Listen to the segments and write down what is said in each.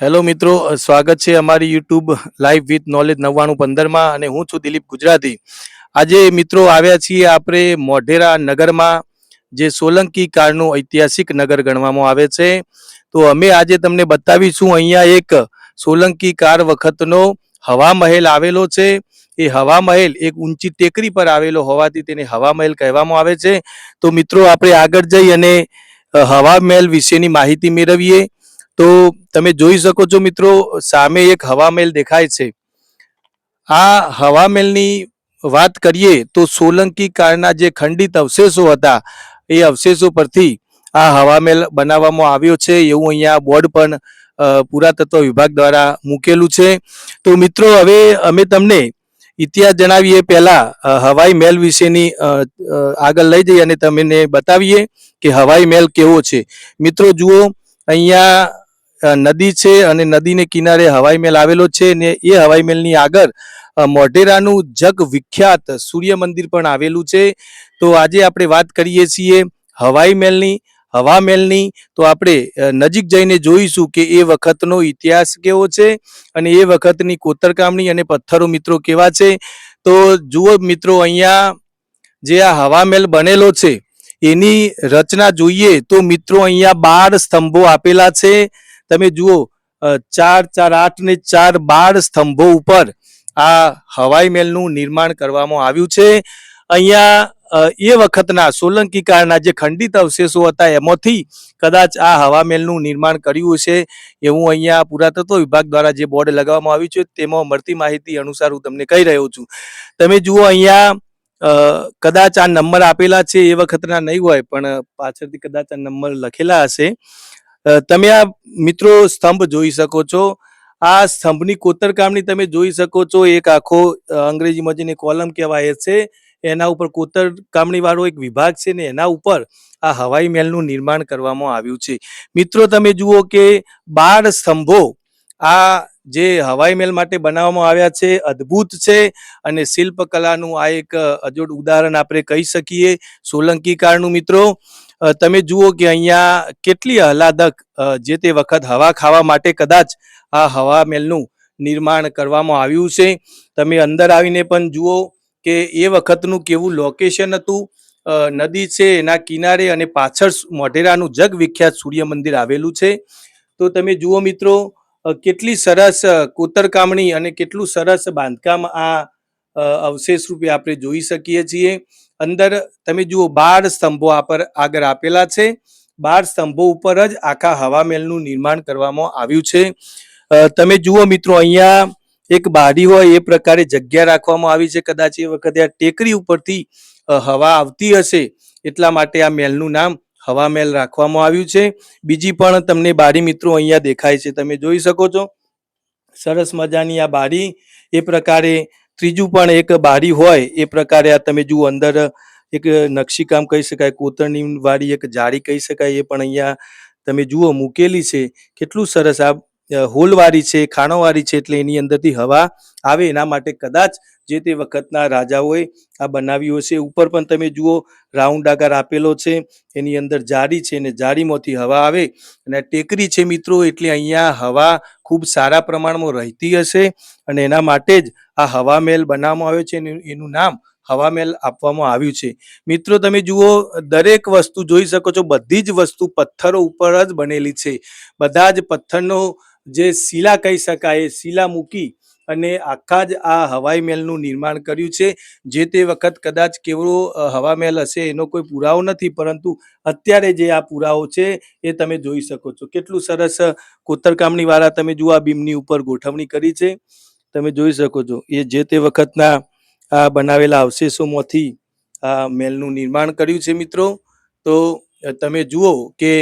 Hello મિત્રો, સ્વાગત છે અમારી યુટ્યુબ લાઈવ વિથ નોલેજ નવ્વાણું પંદરમાં અને હું છું દિલીપ ગુજરાતી. આજે મિત્રો આવ્યા છીએ આપણે મોઢેરા નગરમાં, જે સોલંકી કાળનું ઐતિહાસિક નગર ગણવામાં આવે છે. તો અમે આજે તમને બતાવીશું અહીંયા એક સોલંકી કાળ વખતનો હવા મહેલ આવેલો છે. એ હવા મહેલ એક ઊંચી ટેકરી પર આવેલો હોવાથી તેને હવા મહેલ કહેવામાં આવે છે. તો મિત્રો, આપણે આગળ જઈ અને હવા મહેલ વિશેની માહિતી મેળવીએ. તો તમે જોઈ શકો છો મિત્રો, સામે એક હવા મહેલ દેખાય છે. આ હવા મહેલની વાત કરીએ તો સોલંકી કાળના જે ખંડિત અવશેષો હતા, એ અવશેષો પરથી આ હવા મહેલ બનાવવામાં આવ્યો છે. એવું અહીંયા બોર્ડ પણ પુરાતત્વ વિભાગ દ્વારા મૂકેલું છે. તો મિત્રો, હવે અમે તમને ઇતિહાસ જણાવીએ. પહેલા હવાઈ મહેલ વિશેની આગળ લઈ જઈએ અને તમને બતાવીએ કે હવાઈ મહેલ કેવો છે. મિત્રો, જુઓ, અહીંયા નદી છે અને નદીને કિનારે હવાઈ મહેલ આવેલો છે ને એ હવાઈ મહેલની આગળ મોઢેરાનું જગ વિખ્યાત સૂર્ય મંદિર પણ આવેલું છે. તો આજે આપણે વાત કરીએ છીએ હવાઈ મહેલની હવા મહેલની તો આપણે નજીક જઈને જોઈશું કે એ વખતનો ઇતિહાસ કેવો છે અને એ વખતની કોતરકામણી અને પથ્થરો મિત્રો કેવા છે. તો જુઓ મિત્રો અહીંયા જે આ હવા મહેલ બનેલો છે, એની રચના જોઈએ તો મિત્રો અહીંયા બાર સ્તંભો આપેલા છે. તમે જુઓ ચાર ચાર, આઠ ને ચાર, બાર સ્તંભો ઉપર આ હવાઈ મહેલનું નિર્માણ કરવામાં આવ્યું છે. અહીંયા એ વખતના સોલંકી કાળના જે ખંડિત અવશેષો હતા, એમાંથી કદાચ આ હવા મહેલનું નિર્માણ કર્યું છે એવું અહીંયા પુરાતત્વ વિભાગ દ્વારા જે બોર્ડ લગાવવામાં આવ્યું છે, તેમાં મળતી માહિતી અનુસાર હું તમને કહી રહ્યો છું. તમે જુઓ અહીંયા કદાચ આ નંબર આપેલા છે, એ વખતના નહીં હોય, પણ પાછળથી કદાચ આ નંબર લખેલા હશે. તમે આ મિત્રો સ્તંભ જોઈ શકો છો. આ સ્તંભની કોતરકામની તમે જોઈ શકો છો. એક આખો અંગ્રેજીમાં જેને કોલમ કહેવાય છે, એના ઉપર કોતરકામણી વાળો એક વિભાગ છે ને એના ઉપર આ હવાઈ મહેલનું નિર્માણ કરવામાં આવ્યું છે. મિત્રો, તમે જુઓ કે બાર સ્તંભો આ જે હવાઈ મહેલ માટે બનાવવામાં આવ્યા છે, અદ્ભુત છે અને શિલ્પકલાનું આ એક અજોડ ઉદાહરણ આપણે કહી શકીએ. સોલંકી કાળનું, મિત્રો. તમે જુઓ કે અહીંયા કેટલી આહલાદક જે તે વખત હવા ખાવા માટે કદાચ આ હવા મહેલનું નિર્માણ કરવામાં આવ્યું છે. તમે અંદર આવીને પણ જુઓ કે એ વખતનું કેવું લોકેશન હતું. નદી છે, એના કિનારે અને પાછળ મોઢેરાનું જગ વિખ્યાત સૂર્ય મંદિર આવેલું છે. તો તમે જુઓ મિત્રો કેટલી સરસ કોતરકામણી અને કેટલું સરસ બાંધકામ આ અવશેષ રૂપે આપણે જોઈ શકીએ છીએ. અંદર તમે જુઓ બાર સ્તંભો આ પર આગળ આપેલા છે. બાર સ્તંભો ઉપર જ આખા હવા મહેલનું નિર્માણ કરવામાં આવ્યું છે. તમે જુઓ મિત્રો અહીંયા એક બારી હોય એ પ્રકારે જગ્યા રાખવામાં આવી છે. કદાચ એ વખતે આ ટેકરી ઉપરથી હવા આવતી હશે એટલા માટે આ મહેલનું નામ હવા મહેલ રાખવામાં આવ્યું છે. બીજી પણ તમને બારી મિત્રો અહીંયા દેખાય છે. તમે જોઈ શકો છો. સરસ મજાની આ બારી એ પ્રકારે ત્રીજું પણ એક બારી હોય, એ પ્રકારે આ તમે જુઓ અંદર એક નકશીકામ કહી શકાય કોતરણી વાળી એક જાળી કહી શકાય, એ પણ અહીંયા તમે જુઓ, મૂકેલી છે. કેટલું સરસ આ હોલવાળી છે, ખાણોવાળી છે એટલે એની અંદરથી હવા આવે. એના માટે કદાચ જે તે વખતના રાજાઓએ આ બનાવ્યું હશે. ઉપર પણ તમે જુઓ, રાઉન્ડ આકાર આપેલો છે. એની અંદર જાડી છે અને જાળીમાંથી હવા આવે. અને ટેકરી છે મિત્રો, એટલે અહીંયા હવા ખૂબ સારા પ્રમાણમાં રહેતી હશે અને એના માટે જ આ હવા મહેલ બનાવવામાં આવ્યો છે અને એનું નામ હવા મહેલ આપવામાં આવ્યું છે. મિત્રો, તમે જુઓ, દરેક વસ્તુ જોઈ શકો છો. બધી જ વસ્તુ પથ્થરો ઉપર જ બનેલી છે. બધા જ પથ્થરનો જે શિલા કહી શકાય એ શિલા મૂકી અને આખા જ આ હવાઈ મહેલનું નિર્માણ કર્યું છે. જે તે વખત કદાચ કેવો હવા મહેલ હશે એનો કોઈ પુરાવો નથી, પરંતુ અત્યારે જે આ પુરાવો છે એ તમે જોઈ શકો છો. કેટલું સરસ કોતરકામણી વાળા તમે જુઓ આ બીમની ઉપર ગોઠવણી કરી છે. તમે જોઈ શકો છો. એ જે તે વખતના આ બનાવેલા અવશેષોમાંથી આ મહેલનું નિર્માણ કર્યું છે મિત્રો. તો તમે જુઓ કે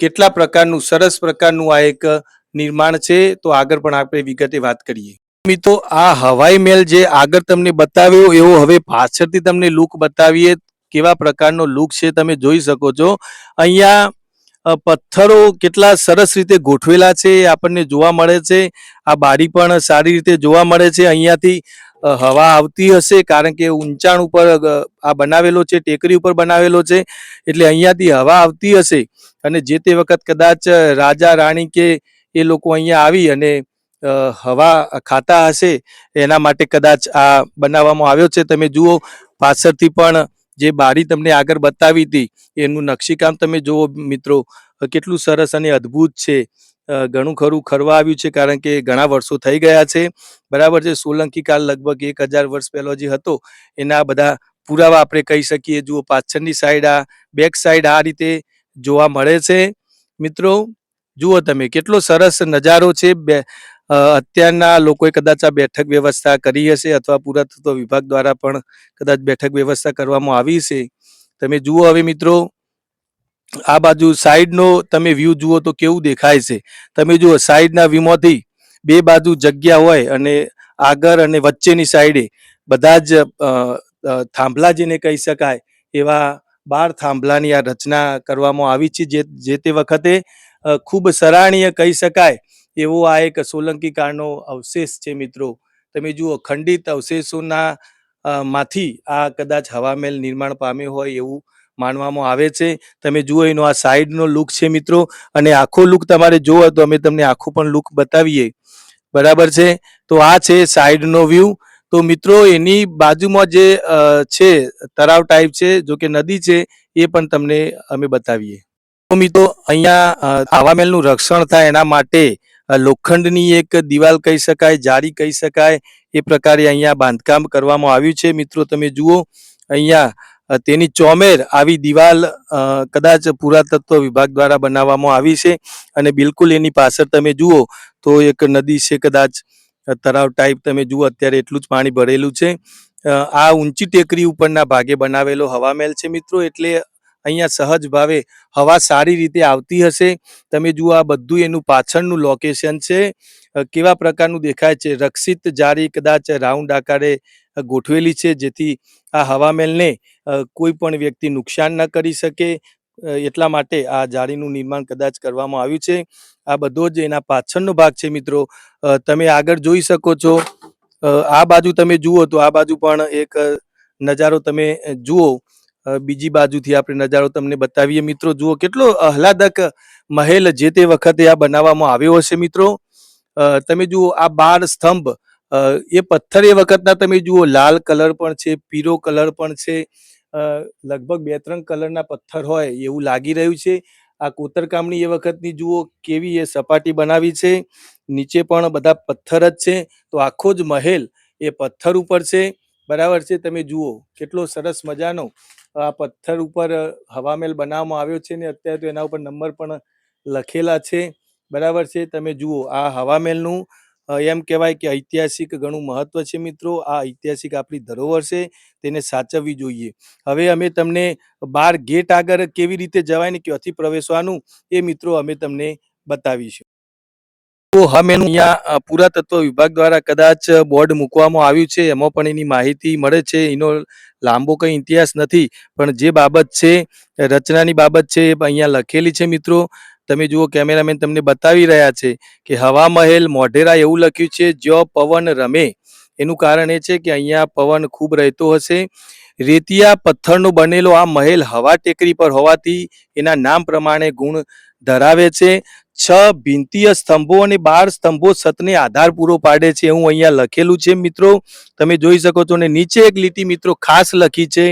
કેટલા પ્રકારનું, સરસ પ્રકારનું આ એક નિર્માણ છે, તો આગળ પણ આપણે વિગતે વાત કરીએ. મિત્રો, આ હવાઈ મહેલ જે આગળ તમને બતાવ્યો, એવો હવે પાછળથી તમને લુક બતાવીએ કેવા પ્રકારનો લુક છે, તમે જોઈ શકો છો. અહીંયા પથ્થરો કેટલા સરસ રીતે ગોઠવેલા છે, એ આપણને જોવા મળે છે. આ બારી પણ સારી રીતે જોવા મળે છે. અહીંયાથી હવા આવતી હશે, કારણ કે ઊંચાણ ઉપર આ બનાવેલો છે, ટેકરી ઉપર બનાવેલો છે, એટલે અહીંયાથી હવા આવતી હશે. અને જે તે વખત કદાચ રાજા રાણી કે એ લોકો અહીંયા આવી અને હવા ખાતા હશે, એના માટે કદાચ આ બનાવવામાં આવ્યો છે. તમે જુઓ, પાછળથી પણ જે બારી તમને આગળ બતાવી હતી, એનું નકશીકામ તમે જુઓ મિત્રો, કેટલું સરસ અને અદ્ભુત છે. ઘણું ખરું ખરવા આવ્યું છે, કારણ કે ઘણા વર્ષો થઈ ગયા છે. બરાબર છે, સોલંકી કાળ લગભગ એક હજાર વર્ષ પહેલો જે હતો, એના બધા પુરાવા આપણે કહી શકીએ. જુઓ, પાછળની સાઈડ આ બેક સાઈડ આ રીતે જોવા મળે છે. મિત્રો જુઓ તમે, કેટલો સરસ નજારો છે. બે અત્યારના લોકોએ કદાચ આ બેઠક વ્યવસ્થા કરી હશે અથવા પુરાતત્વ વિભાગ દ્વારા પણ કદાચ બેઠક વ્યવસ્થા કરવામાં આવી છે. તમે જુઓ હવે મિત્રો, આ બાજુ સાઈડનો તમે વ્યૂ જુઓ તો કેવું દેખાય છે. તમે જુઓ સાઈડના વ્યૂમાંથી બે બાજુ જગ્યા હોય અને આગળ અને વચ્ચેની સાઈડે બધા જ થાંભલા જેને કહી શકાય એવા બાર થાંભલાની આ રચના કરવામાં આવી છે. જે જે તે વખતે ખૂબ સરાહનીય કહી શકાય એવો આ એક સોલંકી કાળનો અવશેષ છે મિત્રો. તમે જુઓ, ખંડિત અવશેષોના માંથી આ કદાચ હવામહેલ નિર્માણ પામ્યો હોય એવું માનવામાં આવે છે. તમે જુઓ, એનો આ સાઈડનો લુક છે મિત્રો, અને આખો લુક તમારે જોવો તો અમે તમને આખો પણ લુક બતાવીએ. બરાબર છે? તો આ છે સાઈડનો વ્યૂ. તો મિત્રો, એની બાજુમાં જે છે, તળાવ ટાઈપ છે, જો કે નદી છે, એ પણ તમને અમે બતાવીએ. મિત્રો અહીંયા અ, હવામહેલનું રક્ષણ થાય એના માટે લોખંડની એક દિવાલ કહી શકાય જાળી કહી શકાય એ પ્રકારે અહીંયા બાંધકામ કરવામાં આવ્યું છે. મિત્રો તમે જુઓ અહીંયા તેની ચોમેર આવી દિવાલ કદાચ પુરાતત્વ વિભાગ દ્વારા બનાવવામાં આવી છે. અને બિલકુલ એની પાછળ તમે જુઓ તો એક નદી છે કદાચ તળાવ ટાઈપ તમે જુઓ અત્યારે એટલું જ પાણી ભરેલું છે. આ ઊંચી ટેકરી ઉપરના ભાગે બનાવેલો હવામહેલ છે મિત્રો એટલે અહીંયા સહજ ભાવે હવા સારી રીતે આવતી હશે. તમે જુઓ આ બધું એનું પાછળનું લોકેશન છે. કેવા પ્રકારનું દેખાય છે? રક્ષિત જાળી કદાચ રાઉન્ડ આકારે ગોઠવેલી છે જેથી આ હવામહેલને અ, કોઈ પણ વ્યક્તિ નુકસાન ન કરી શકે. એટલા માટે આ જાળીનું નિર્માણ કદાચ કરવામાં આવ્યું છે. આ બધો જ એના પાછળનો ભાગ છે મિત્રો. તમે આગળ જોઈ શકો છો. આ બાજુ તમે જુઓ તો આ બાજુ પણ એક નજારો તમે જુઓ. બીજી બાજુથી આપણે નજારો તમને બતાવીએ. મિત્રો, જુઓ કેટલો આહલાદક મહેલ જે તે વખતે આ બનાવવામાં આવ્યો હશે, મિત્રો. તમે જુઓ, આ બાર સ્તંભ એ પથ્થર એ વખતના તમે જુઓ, લાલ કલર પણ છે પીરો કલર પણ છે. લગભગ બે ત્રણ કલરના પથ્થર હોય એવું લાગી રહ્યું છે. આ કોતરકામની એ વખતની જુઓ, કેવી એ સપાટી બનાવી છે. નીચે પણ બધા પથ્થર જ છે. તો આખો જ મહેલ એ પથ્થર ઉપર છે. બરાબર છે? તમે જુઓ, કેટલો સરસ મજાનો આ પથ્થર ઉપર હવામેલ બનાવવામાં આવ્યો છે ને અત્યારે તો એના ઉપર નંબર પણ લખેલા છે. બરાબર છે? તમે જુઓ, આ હવામેલનું એમ કહેવાય કે ઐતિહાસિક ઘણું મહત્વ છે મિત્રો. આ ઐતિહાસિક આપણી ધરોહર છે, તેને સાચવવી જોઈએ. હવે અમે તમને બાર ગેટ આગળ કેવી રીતે જવાય ને ક્યાંથી પ્રવેશવાનું એ મિત્રો અમે તમને બતાવીશું. અમે અહીંયા પુરાતત્વ વિભાગ દ્વારા કદાચ બોર્ડ મૂકવામાં આવ્યું છે, એમાં પણ એની માહિતી મળે છે, એનો લાંબો કંઈ ઇતિહાસ નથી, પણ જે બાબત છે, રચનાની બાબત છે, એ અહીંયા લખેલી છે મિત્રો. તમે જુઓ, કેમેરામેન તમને બતાવી રહ્યા છે કે હવા મહેલ મોઢેરા એવું લખ્યું છે, જ્યો પવન રમે. એનું કારણ એ છે કે અહીંયા પવન ખૂબ રહેતો હશે. રેતિયા પથ્થરનો બનેલો આ મહેલ હવા ટેકરી પર હોવાથી એના નામ પ્રમાણે ગુણ ધરાવે છે. છ ભિંતીય સ્તંભો અને બાર સ્તંભો સતને આધાર પૂરો પાડે છે. એવું અહીંયા લખેલું છે મિત્રો. તમે જોઈ શકો છો અને નીચે એક લીટી મિત્રો ખાસ લખી છે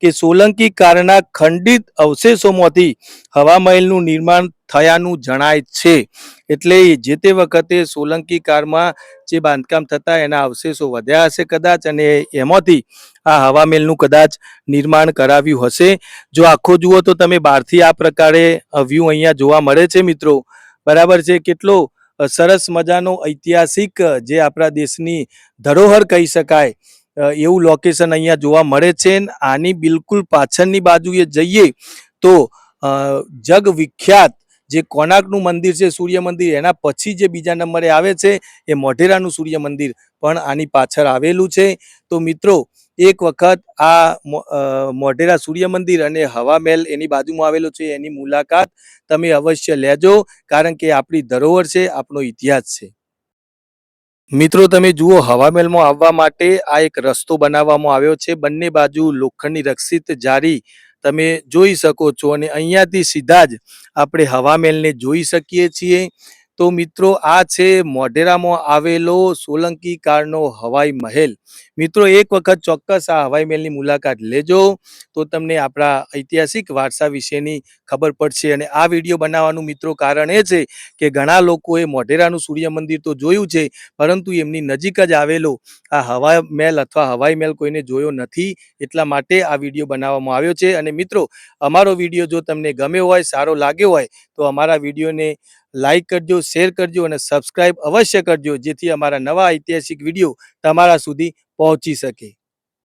કે સોલંકી કારના ખંડિત અવશેષોમાંથી હવા મહેલનું નિર્માણ થયાનું જણાય છે. એટલે જે તે વખતે સોલંકી કારમાં જે બાંધકામ થતા એના અવશેષો વધ્યા હશે કદાચ અને એમાંથી આ હવા મહેલનું કદાચ નિર્માણ કરાવ્યું હશે. જો આખો જુઓ તો તમે બહારથી આ પ્રકારે વ્યૂ અહીંયા જોવા મળે છે મિત્રો. બરાબર છે. કેટલો સરસ મજાનો ઐતિહાસિક જે આપણા દેશની ધરોહર કહી શકાય એવું લોકેશન અહીંયા જોવા મળે છે આની બિલકુલ પાછળની બાજુએ જઈએ તો જગ વિખ્યાત જે કોનાકનું મંદિર છે, સૂર્ય મંદિર, એના પછી જે બીજા નંબરે આવે છે એ મોઢેરાનું સૂર્ય મંદિર પણ આની પાછળ આવેલું છે. તો મિત્રો એક વખત આ મોઢેરા સૂર્ય મંદિર અને હવા મહેલ એની બાજુમાં આવેલો છે, એની મુલાકાત તમે અવશ્ય લેજો, કારણ કે આપણી ધરોહર છે, આપણો ઇતિહાસ છે. મિત્રો, તમે જુઓ, હવા મહેલમાં આવવા માટે આ એક રસ્તો બનાવવામાં આવ્યો છે. બંને બાજુ લોખંડની રક્ષિત જારી તમે જોઈ શકો છો અને અહીંયાથી સીધા જ આપણે હવા મહેલને જોઈ શકીએ છીએ. તો મિત્રો, આ છે મોઢેરામાં આવેલો સોલંકી કાળનો હવાઈ મહેલ. મિત્રો, એક વખત ચોક્કસ આ હવાઈ મહેલની મુલાકાત લેજો તો તમને આપણા ઐતિહાસિક વારસા વિશેની ખબર પડશે. અને આ વીડિયો બનાવવાનું મિત્રો કારણ એ છે કે ઘણા લોકોએ મોઢેરાનું સૂર્ય મંદિર તો જોયું છે, પરંતુ એમની નજીક જ આવેલો આ હવાઈ મહેલ અથવા હવાઈ મહેલ કોઈને જોયો નથી એટલા માટે આ વીડિયો બનાવવામાં આવ્યો છે. અને મિત્રો, અમારો વીડિયો જો તમને ગમ્યો હોય, સારો લાગ્યો હોય, તો અમારા વિડીયોને લાઈક કરજો, શેર કરજો અને સબસ્ક્રાઇબ અવશ્ય કરજો, જેથી અમારા નવા ઐતિહાસિક વીડિયો તમારા સુધી પહોંચી શકે.